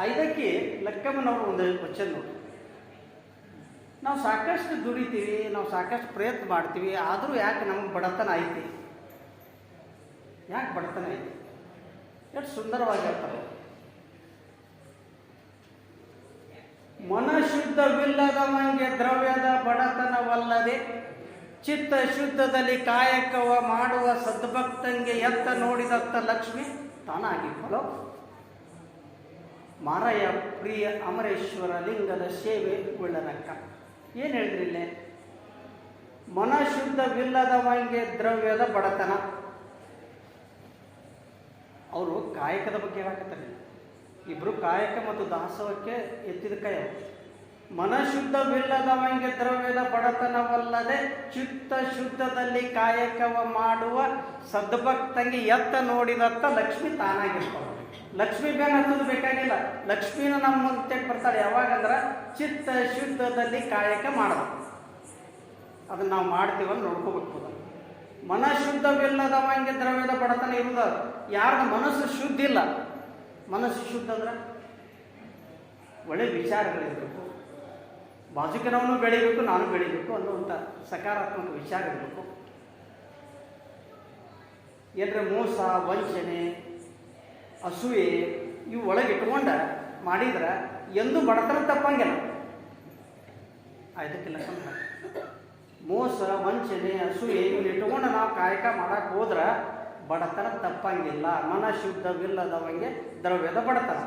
ಐದಕ್ಕೆ ಲಕ್ಕಮ್ಮನವರು ಒಂದು ಕ್ವಶನ್ ನೋಡಿ ನಾವು ಸಾಕಷ್ಟು ದುಡಿತೀವಿ, ನಾವು ಸಾಕಷ್ಟು ಪ್ರಯತ್ನ ಮಾಡ್ತೀವಿ, ಆದರೂ ಯಾಕೆ ನಮಗೆ ಬಡತನ ಐತಿ? ಯಾಕೆ ಬಡತನ ಐತಿ? ಎಷ್ಟು ಸುಂದರವಾಗಿ ಹೇಳ್ತಾರೆ. ಮನ ಶುದ್ಧವಿಲ್ಲದವಂಗೆ ದ್ರವ್ಯದ ಬಡತನವಲ್ಲದೆ ಚಿತ್ತ ಶುದ್ಧದಲ್ಲಿ ಕಾಯಕವ ಮಾಡುವ ಸದ್ಭಕ್ತಂಗೆ ಎತ್ತ ನೋಡಿದತ್ತ ಲಕ್ಷ್ಮಿ ತಾನಾಗಿದ್ದಳು ಮಾರಯ್ಯ ಪ್ರಿಯ ಅಮರೇಶ್ವರ ಲಿಂಗದ ಸೇವೆ ಉಳ್ಳನಕ್ಕ. ಏನು ಹೇಳಿದ್ರಿಲ್ಲೇ ಮನಶುದ್ಧವಿಲ್ಲದವಂಗೆ ಮನ ಶುದ್ಧವಿಲ್ಲದವಂಗೆ ದ್ರವ್ಯದ ಬಡತನ. ಅವರು ಕಾಯಕದ ಬಗ್ಗೆ ಹೇಳಕತ್ತಾರೆ ಇಬ್ಬರು ಕಾಯಕ ಮತ್ತು ದಾಸವಕ್ಕೆ ಎತ್ತಿದ ಕೈ ಅವರು. ಮನ ಶುದ್ಧವಿಲ್ಲದವಂಗೆ ದ್ರವ್ಯದ ಬಡತನವಲ್ಲದೆ ಚಿತ್ತ ಶುದ್ಧದಲ್ಲಿ ಕಾಯಕವ ಮಾಡುವ ಸದ್ಭಕ್ತಂಗೆ ಎತ್ತ ನೋಡಿದತ್ತ ಲಕ್ಷ್ಮಿ ತಾನಾಗಿರ್ತಾಳೆ. ಲಕ್ಷ್ಮಿ ಬೇಗ ಹತ್ತದು ಬೇಕಾಗಿಲ್ಲ. ಲಕ್ಷ್ಮಿನ ನಮ್ಮ ಮುಂದೆ ಬರ್ತಾಳೆ ಯಾವಾಗಂದ್ರೆ ಚಿತ್ತ ಶುದ್ಧದಲ್ಲಿ ಕಾಯಕ ಮಾಡಬೇಕು. ಅದನ್ನ ನಾವು ಮಾಡ್ತೀವಲ್ಲ ನೋಡ್ಕೋಬೇಕು ಮನಶುದ್ಧವಿಲ್ಲದವಂಗೆ ಮನ ಶುದ್ಧವಿಲ್ಲದವಂಗೆ ದ್ರವ್ಯದ ಬಡತನ ಇರುವುದು ಯಾರ್ದು ಮನಸ್ಸು ಶುದ್ಧ ಇಲ್ಲ ಮನಸ್ಸು ಶುದ್ಧ ಅಂದ್ರೆ ಒಳ್ಳೆ ವಿಚಾರಗಳಿರಬೇಕು. ಬಾಜುಕಿನವನು ಬೆಳಿಬೇಕು, ನಾನು ಬೆಳಿಬೇಕು ಅನ್ನುವಂಥ ಸಕಾರಾತ್ಮಕ ವಿಚಾರ ಇರಬೇಕು. ಏನರ ಮೋಸ, ವಂಚನೆ, ಅಸೂಯೆ ಇವು ಒಳಗೆ ಇಟ್ಕೊಂಡು ಮಾಡಿದ್ರೆ ಎಂದು ಬಡತನ ತಪ್ಪಂಗಿಲ್ಲ. ಆಯ್ತಕ್ಕಿಲ್ಲ ಸಂಬಂಧ. ಮೋಸ, ವಂಚನೆ, ಅಸೂಯೆ ಇವನ್ನ ಇಟ್ಕೊಂಡು ನಾವು ಕಾಯಕ ಮಾಡಕ್ಕೆ ಹೋದ್ರೆ ಬಡತನ ತಪ್ಪಂಗಿಲ್ಲ. ಮನ ಶುದ್ಧವಿಲ್ಲದವಂಗೆ ದ್ರವ್ಯದ ಬಡತನ.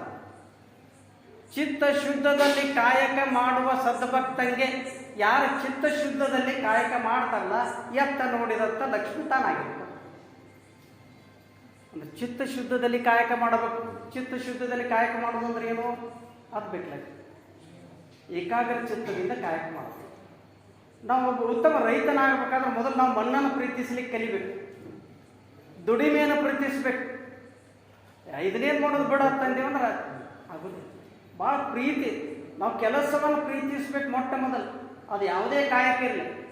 ಚಿತ್ತ ಶುದ್ಧದಲ್ಲಿ ಕಾಯಕ ಮಾಡುವ ಸದ್ಭಕ್ತಂಗೆ ಯಾರು ಚಿತ್ತ ಶುದ್ಧದಲ್ಲಿ ಕಾಯಕ ಮಾಡ್ತಲ್ಲ ಎತ್ತ ನೋಡಿದಂಥ ಲಕ್ಷ್ಮಿ ಅಂದ್ರೆ ಚಿತ್ತ ಶುದ್ಧದಲ್ಲಿ ಕಾಯಕ ಮಾಡಬೇಕು. ಚಿತ್ತ ಶುದ್ಧದಲ್ಲಿ ಕಾಯಕ ಮಾಡೋದು ಅಂದ್ರೆ ಏನು? ಅದು ಬೇಕಲ್ಲ ಏಕಾಗ್ರ ಚಿತ್ತದಿಂದ ಕಾಯಕ ಮಾಡಬೇಕು ನಾವು ಒಬ್ಬ ಉತ್ತಮ ರೈತನಾಗಬೇಕಾದ್ರೆ ಮೊದಲು ನಾವು ಮಣ್ಣನ್ನು ಪ್ರೀತಿಸ್ಲಿಕ್ಕೆ ಕಲಿಬೇಕು. ದುಡಿಮೆಯನ್ನು ಪ್ರೀತಿಸ್ಬೇಕು. ಇದನ್ನೇನು ಮಾಡೋದು ಬೇಡ ಅಂತಂದೇವಂದ್ರೆ ಆಗುದಿಲ್ಲ. ಭಾಳ ಪ್ರೀತಿ. ನಾವು ಕೆಲಸವನ್ನು ಪ್ರೀತಿಸ್ಬೇಕು ಮೊಟ್ಟ ಮೊದಲು. ಅದು ಯಾವುದೇ ಕಾಯಕ ಇರಲಿ.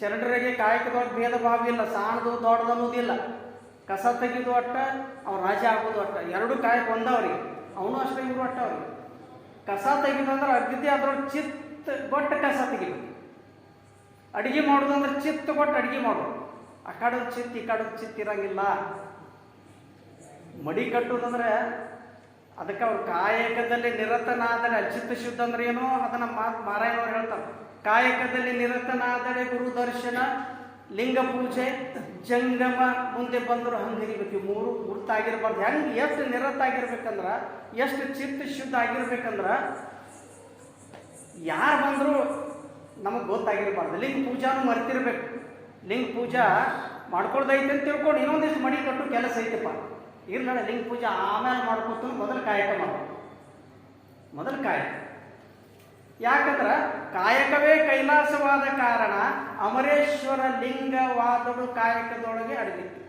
ಶರಣರಿಗೆ ಕಾಯಕದೊಳಗೆ ಭೇದ ಭಾವ ಇಲ್ಲ, ಸಾಣದು ದೊಡ್ಡದು ಅನ್ನೋದಿಲ್ಲ. ಕಸ ತೆಗೆದು ಅಟ್ಟ ಅವ್ನು ರಾಜ ಆಗೋದು ಅಟ್ಟ. ಎರಡು ಕಾಯಕ ಒಂದವ್ರಿಗೆ. ಅವನು ಅಷ್ಟೇ, ಇವರು ಅಟ್ಟ ಅವ್ರಿಗೆ. ಕಸ ತೆಗೆದಂದ್ರೆ ಅಗ್ದಿ ಅದ್ರೊಳಗೆ ಚಿತ್ತ ಕೊಟ್ಟು ಕಸ ತೆಗಿಬೇಕು. ಅಡುಗೆ ಮಾಡೋದು ಅಂದ್ರೆ ಚಿತ್ತ ಕೊಟ್ಟು ಅಡಿಗೆ ಮಾಡೋದು. ಆ ಕಡದ ಚಿತ್ತ, ಈ ಕಡದ ಚಿತ್ತ ಇರಂಗಿಲ್ಲ. ಮಡಿ ಕಟ್ಟುವುದಂದ್ರೆ ಅದಕ್ಕೆ ಅವ್ರು ಕಾಯಕದಲ್ಲಿ ನಿರತನಾದರೆ ಚಿತ್ತ ಶುದ್ಧ ಅಂದ್ರೆ ಏನು ಅದನ್ನ ಮಾತು ಮಾರಾಯಣವ್ರು ಹೇಳ್ತಾರೆ. ಕಾಯಕದಲ್ಲಿ ನಿರತನಾದರೆ ಗುರು ದರ್ಶನ, ಲಿಂಗ ಪೂಜೆ, ಜಂಗಮ ಮುಂದೆ ಬಂದರು ಹಂಗಿರ್ಬೇಕು ಹಿಡಿಬೇಕು ಮೂರು ಗುರ್ತಾಗಿರ್ಬಾರ್ದು. ಹೆಂಗೆ ಎಷ್ಟು ನಿರತ ಆಗಿರ್ಬೇಕಂದ್ರ ಎಷ್ಟು ಚಿತ್ತ ಶುದ್ಧ ಆಗಿರ್ಬೇಕಂದ್ರೆ, ಯಾರು ಬಂದರೂ ನಮಗೆ ಗೊತ್ತಾಗಿರ್ಬಾರ್ದು. ಲಿಂಗ ಪೂಜಾನು ಮರ್ತಿರ್ಬೇಕು. ಲಿಂಗ ಪೂಜಾ ಮಾಡ್ಕೊಳ್ದೈತೆ ಅಂತ ತಿಳ್ಕೊಂಡು ಇನ್ನೊಂದಿಷ್ಟು ಮಡಿ ಕಟ್ಟು ಕೆಲಸ ಐತಪ್ಪ. ಇರ್ಲಣ್ಣ ಲಿಂಗ ಪೂಜೆ ಆಮೇಲೆ ಮಾಡ್ಕೊತ ಮೊದಲು ಕಾಯಕ ಮಾಡಬೇಕು ಮೊದಲು ಕಾಯಕ. ಯಾಕಂದ್ರೆ ಕಾಯಕವೇ ಕೈಲಾಸವಾದ ಕಾರಣ ಅಮರೇಶ್ವರ ಲಿಂಗವಾದಡು ಕಾಯಕದೊಳಗೆ ಅಡಗಿತ್ತು.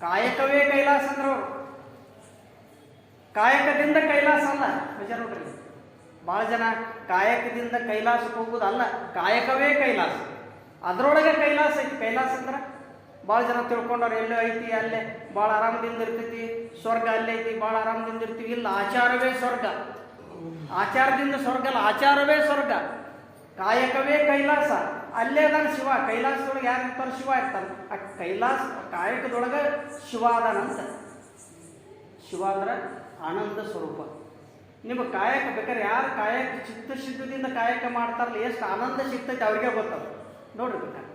ಕಾಯಕವೇ ಕೈಲಾಸ ಅಂದ್ರವರು ಕಾಯಕದಿಂದ ಕೈಲಾಸ ಅಲ್ಲ ನಿಜ ನೋಡ್ರಿ ಭಾಳ ಜನ ಕಾಯಕದಿಂದ ಕೈಲಾಸಕ್ಕೆ ಹೋಗುವುದಲ್ಲ ಕಾಯಕವೇ ಕೈಲಾಸ. ಅದರೊಳಗೆ ಕೈಲಾಸ ಐತಿ. ಕೈಲಾಸ ಅಂದ್ರೆ ಭಾಳ ಜನ ತಿಳ್ಕೊಂಡವ್ರು, ಎಲ್ಲೋ ಐತಿ, ಅಲ್ಲೇ ಭಾಳ ಆರಾಮದಿಂದ ಇರ್ತೈತಿ, ಸ್ವರ್ಗ ಅಲ್ಲೇ ಐತಿ ಭಾಳ ಆರಾಮದಿಂದ ಇರ್ತೀವಿ. ಇಲ್ಲ, ಆಚಾರವೇ ಸ್ವರ್ಗ. ಆಚಾರದಿಂದ ಸ್ವರ್ಗ ಅಲ್ಲ, ಆಚಾರವೇ ಸ್ವರ್ಗ. ಕಾಯಕವೇ ಕೈಲಾಸ. ಅಲ್ಲೇ ಅದಾನ ಶಿವ. ಕೈಲಾಸದೊಳಗೆ ಯಾರು ಇರ್ತಾರೆ? ಶಿವ ಇರ್ತಾನೆ. ಆ ಕೈಲಾಸ, ಕಾಯಕದೊಳಗೆ ಶಿವ ಅದಾನಂತ ಶಿವ ಅಂದ್ರೆ ಆನಂದ ಸ್ವರೂಪ. ನಿಮ್ಮ ಕಾಯಕ ಬೇಕಾದ್ರೆ ಯಾರು ಕಾಯಕ ಚಿತ್ತಶುದ್ಧದಿಂದ ಕಾಯಕ ಮಾಡ್ತಾರಲ್ಲ, ಎಷ್ಟು ಆನಂದ ಸಿಗ್ತೈತೆ ಅವ್ರಿಗೆ ಗೊತ್ತದ. ನೋಡ್ರಿ ಬೇಕಾದ್ರೆ